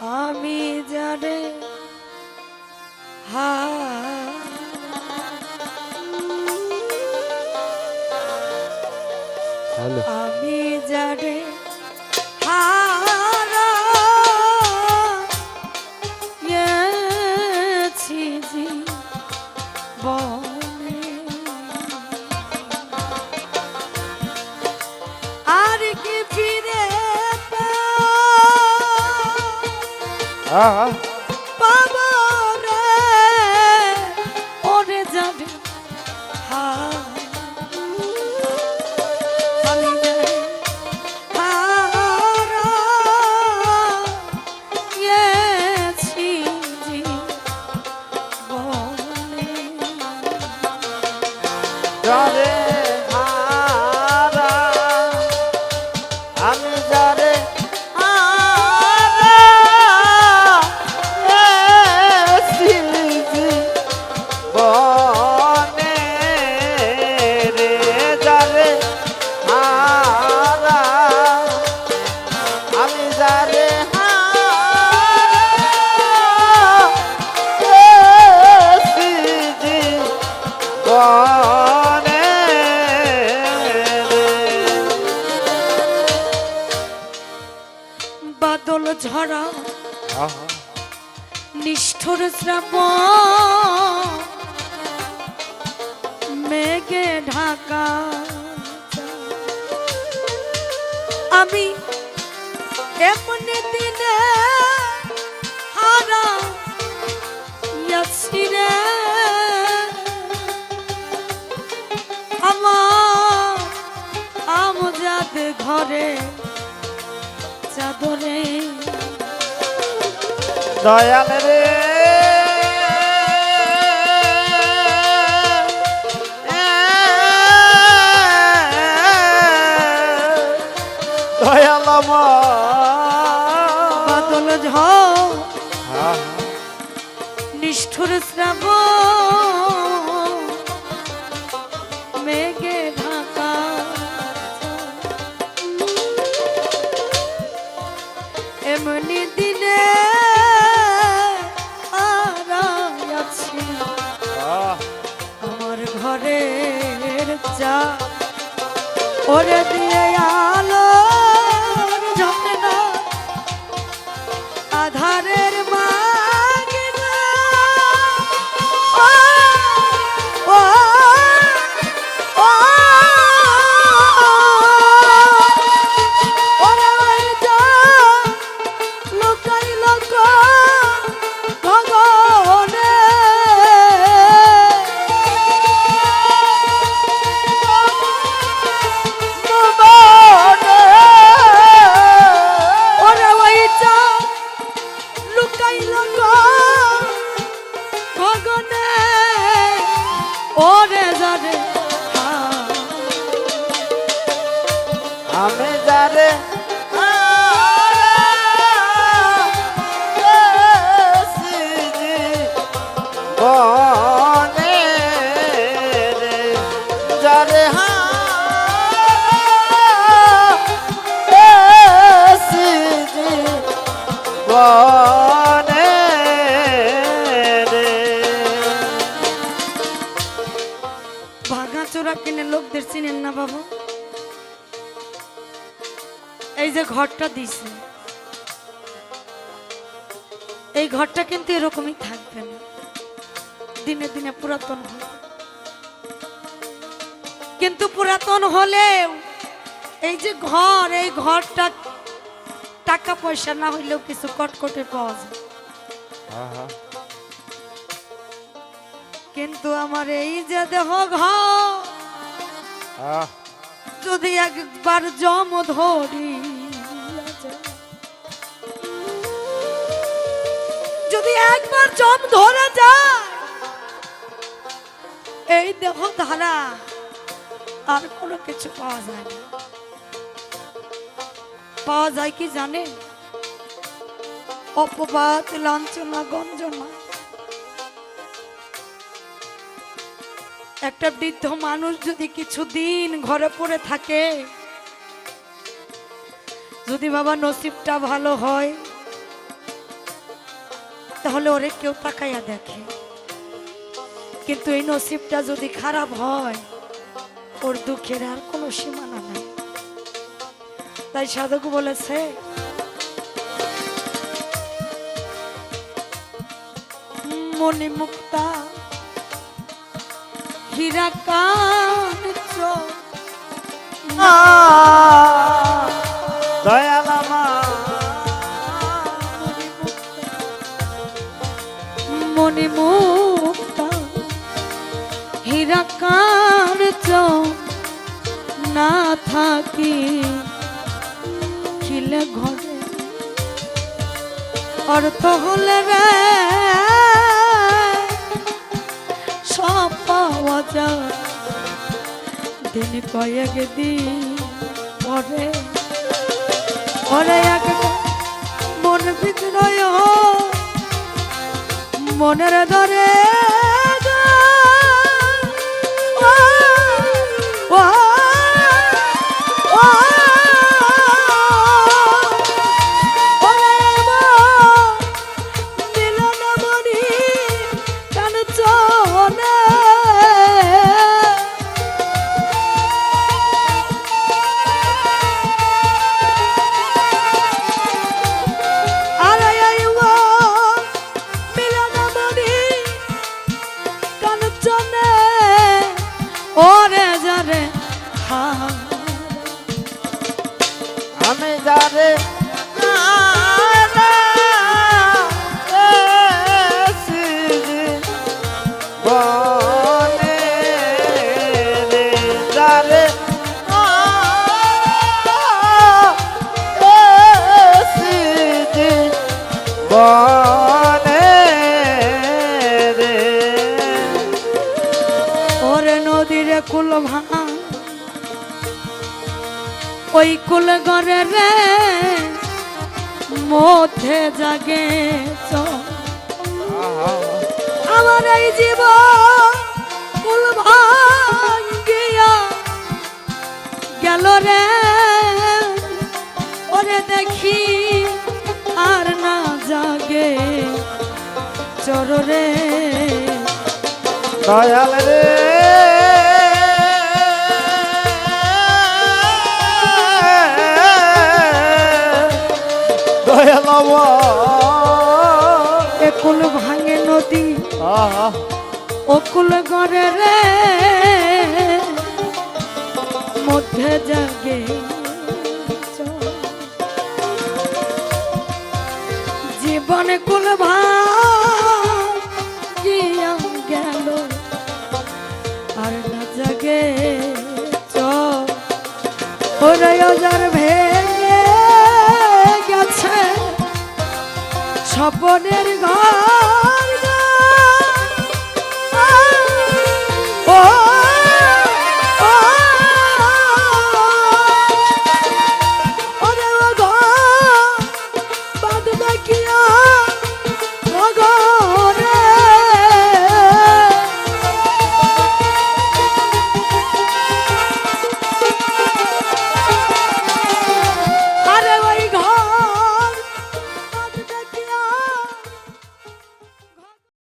আমি পাবো রে ওরে যাবে হা আমি বাদল ঝরা। নিষ্ঠুর শ্রাব মেঘে ঢাকা আমি এমনি দিনে হারা রে। আমার আমজাদ ঘরে চাদরে দয়াল রে। দয়াল বাদল ঝড়। নিষ্ঠুর শ্রাব চা ওরে দিয়ে ভাঙা কিনে লোকদের চিনেন না বাবু? এই যে ঘরটা দিছে এই ঘরটা কিন্তু এরকমই থাকবে না। দিনে দিনে পুরাতন হবে। কিন্তু পুরাতন হলেও এই যে ঘর এই ঘরটা টাকা পয়সা না হইলেও কিছু কটকটে পাওয়া যায়। কিন্তু আমার এই যে দেহ ঘর যদি একবার জম ধরি, যদি একবার জম ধরে যায়, এই দেহ ধারা আর কোনো কিছু পাওয়া যায় না। পাওয়া যায় কি জানে অপবাদ, লাঞ্ছনা, গঞ্জনা একটা বৃদ্ধ মানুষ যদি কিছুদিন ঘরে পড়ে থাকে, যদি বাবা নসিবটা ভালো হয়, তাহলে ওরে কেউ তাকাইয়া দেখে। কিন্তু এই নসিবটা যদি খারাপ হয়, ওর দুঃখের আর কোনো সীমানা নাই। তাই সাধক বলেছে মনে মুক্তা হীরা কান দয়াল মনে মুক্তা হীরা কান না থাকি। খিলে ঘরে অর্থ হলে রে। পাওয়া দিন কয়েক দিন পরে পরে এক মন বিক্রয় মনের ধরে গো। ওই কুল গড়ে রে, মধ্যে জাগে। আমার এই জীব কুল ভাঙ্গিয়া গেল রে। ওরে দেখি আর না জাগে চররে দয়াল রে। অকুল গড়ে রে, মধ্যে জাগে। জীবন কুল ভাগিয়া গেল, আর না জাগে চল ভেঙে গেছে, স্বপনের ঘর।